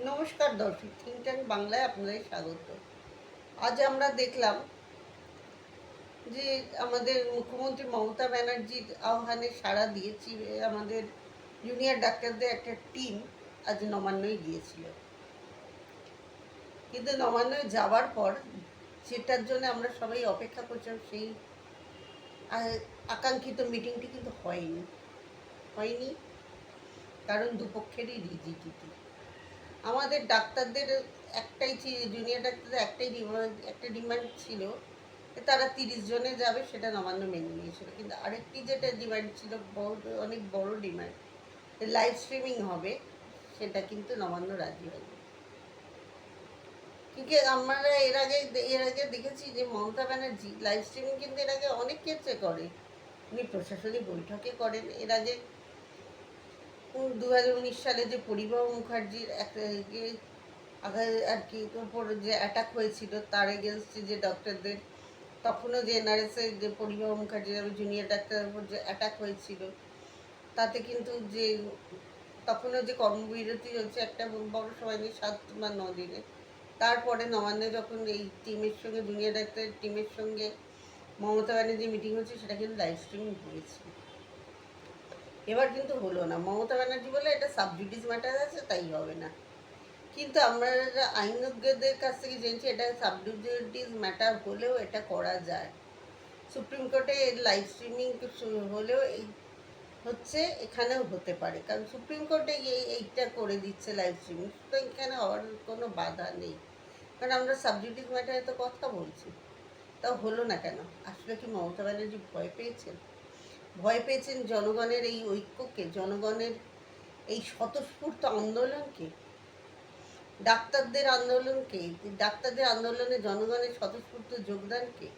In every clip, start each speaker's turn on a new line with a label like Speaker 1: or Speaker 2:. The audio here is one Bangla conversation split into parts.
Speaker 1: নমস্কার দর্শক থিঙ্ক ট্যাঙ্ক বাংলায় আপনাদের স্বাগত। আজ আমরা দেখলাম যে আমাদের মুখ্যমন্ত্রী মমতা ব্যানার্জির আহ্বানে সাড়া দিয়েছি আমাদের জুনিয়র ডাক্তারদের একটা টিম আজ নবান্নয় গিয়েছিল। কিন্তু নবান্নয় যাওয়ার পর সেটার জন্য আমরা সবাই অপেক্ষা করছিলাম, সেই আকাঙ্ক্ষিত মিটিংটি কিন্তু হয়নি। হয়নি, কারণ দুপক্ষেরই রিজিডিটি আমাদের ডাক্তারদের একটাই জুনিয়র ডাক্তারদের একটাই ডিমান্ড একটা ডিমান্ড ছিল তারা তিরিশ জনে যাবে, সেটা নবান্ন মেনে নিয়েছিল। কিন্তু আরেকটি যেটা ডিমান্ড ছিল, বড়, অনেক বড় ডিমান্ড লাইভ স্ট্রিমিং হবে, সেটা কিন্তু নবান্ন রাজি হয়নি। কিন্তু আমরা এর আগে এর আগে দেখেছি যে মমতা ব্যানার্জি লাইভ স্ট্রিমিং কিন্তু এর আগে অনেক ক্ষেত্রে করে উনি প্রশাসনিক বৈঠকে করেন। এর আগে দু হাজার উনিশ সালে যে পরিবাহ মুখার্জির আর কি যে অ্যাটাক হয়েছিল তার এগেনস্টে যে ডক্টরদের তখনও যে এনআরএসের যে পরিবাহ মুখার্জির জুনিয়র ডাক্তারের উপর যে অ্যাটাক হয়েছিল, তাতে কিন্তু যে তখনও যে কর্মবিরতি হচ্ছে একটা বড় সময় নিয়ে সাত বা ন দিনে, তারপরে নবান্নে যখন এই টিমের সঙ্গে জুনিয়র ডাক্তারের টিমের সঙ্গে মমতা ব্যানার্জি মিটিং হচ্ছে সেটা কিন্তু লাইভ স্ট্রিমিং হয়েছিল এবার কিন্তু হলো না। মমতা ব্যানার্জি বলে এটা সাবজুডিস ম্যাটার আছে, তাই হবে না। কিন্তু আমরা আইনজ্ঞদের কাছ থেকে জেনেছি, এটা সাবজুডিস ম্যাটার হলেও এটা করা যায়। সুপ্রিম কোর্টে লাইভ স্ট্রিমিং হলেও এই হচ্ছে, এখানেও হতে পারে। কারণ সুপ্রিম কোর্টে এই এইটা করে দিচ্ছে লাইভ স্ট্রিমিং তো এখানে হওয়ার কোনো বাধা নেই। কারণ আমরা সাবজুডিস ম্যাটারে তো কথা বলছি। তাও হলো না কেন? আসলে কি মমতা ব্যানার্জি ভয় পেয়েছেন? ভয় পেয়েছেন জনগণের এই ঐক্যকে, জনগণের এই স্বতঃস্ফূর্ত আন্দোলনকে? ডাক্তারদের আন্দোলনকে? ডাক্তারদের আন্দোলনে জনগণের স্বতঃস্ফূর্ত যোগদানকে?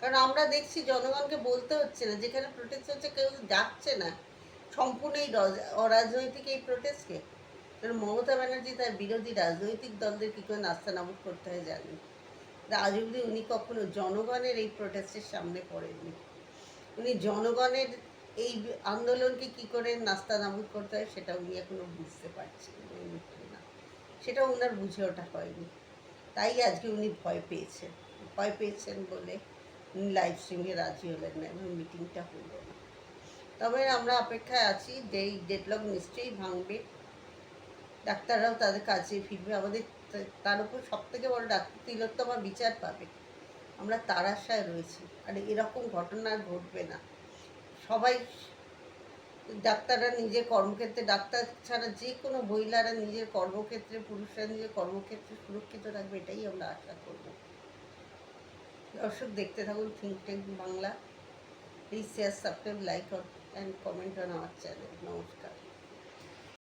Speaker 1: কারণ আমরা দেখছি জনগণকে বলতে হচ্ছে না, যেখানে প্রোটেস্ট হচ্ছে কেউ যাচ্ছে না। সম্পূর্ণ এই অরাজনৈতিক এই প্রোটেস্টকে কারণ মমতা ব্যানার্জি তার বিরোধী রাজনৈতিক দলদের কী করে নাস্তা নাবুদ করতে হয় জানেন? আজ অব্দি উনি কখনো জনগণের এই প্রোটেস্টের সামনে পড়েননি। উনি জনগণের এই আন্দোলনকে কি করে নাস্তা নাবুদ করতে হয় সেটা উনি এখনও বুঝতে পারছেন না। সেটা ওনার বুঝে ওঠা হয়নি। তাই আজকে উনি ভয় পেয়েছেন। ভয় পেয়েছেন বলে উনি লাইভ স্ট্রিমে রাজি হলেন না এবং মিটিংটা হলো না। তবে আমরা অপেক্ষায় আছি, যে এই ডেডলক নিশ্চয়ই ভাঙবে। ডাক্তাররাও তাদের কাছে ফিরবে। আমাদের তার উপর সব থেকে বড় ডাক্তার তিলোত্তমা বিচার পাবে। আমরা তার আশায় রয়েছি। আর এরকম ঘটনা ঘটবে না। সবাই ডাক্তাররা নিজের কর্মক্ষেত্রে, ডাক্তার ছাড়া যে কোনো মহিলারা নিজের কর্মক্ষেত্রে, পুরুষরা নিজের কর্মক্ষেত্রে সুরক্ষিত রাখবে এটাই আমরা আশা করব। দর্শক, দেখতে থাকুন think tank Bangla please share subscribe like and comment on our channel নমস্কার।